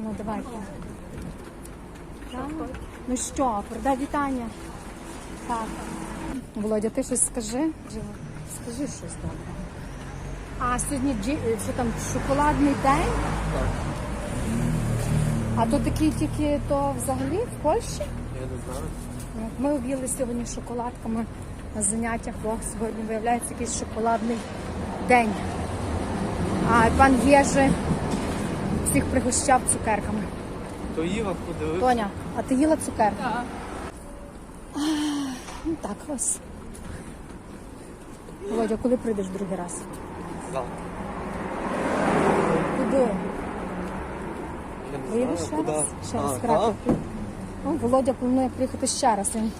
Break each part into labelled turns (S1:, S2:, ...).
S1: Ну давайте. Ну що, передай вітання. Так. Володя, ти щось скажи? Скажи щось добре. А сьогодні джі- е, що там шоколадний день?
S2: Так.
S1: А то такий тільки то взагалі в Польщі?
S2: Я не знаю.
S1: Ми об'їли сьогодні шоколадками на заняттях, бо сьогодні виявляється якийсь шоколадний день. А пан Єжи всіх пригощав цукерками.
S2: То Іва подивився.
S1: Тоня, а ти їла цукерки? Так. Ну так ось. Володя, коли прийдеш другий раз?
S2: Завтра.
S1: Куди?
S2: Я не
S1: Виїдеш ще
S2: куди.
S1: раз? Ще раз
S2: А,
S1: Краків. Ну, Володя планує приїхати ще раз. Він,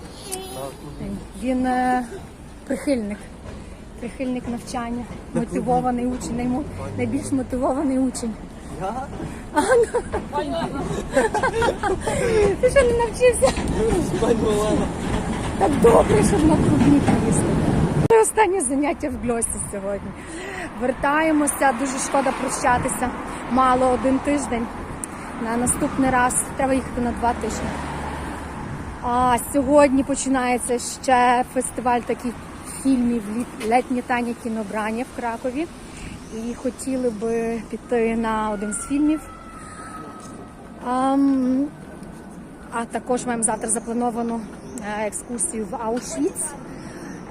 S2: Так, куди?
S1: він е, прихильник. Прихильник навчання, мотивований учень, наймо- найбільш мотивований учень.
S2: Я?
S1: Ти що не навчився? Так добре, щоб на клубні поїсти. Це останнє заняття в Гльосі сьогодні. Вертаємося, дуже шкода прощатися. Мало один тиждень. На наступний раз треба їхати на два тижні. А сьогодні починається ще фестиваль таких фільмів «Літ- Летнє Таня кінобрання в Кракові. І хотіли би піти на один з фільмів. Ам, а також маємо завтра заплановану е, екскурсію в Аушвіц.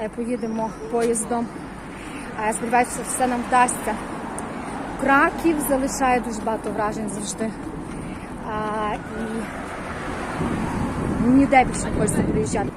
S1: Е, Поїдемо поїздом. Е, Сподіваюся, що все нам вдасться. Краків залишає дуже багато вражень завжди. А, і ніде більше не хочеться приїжджати.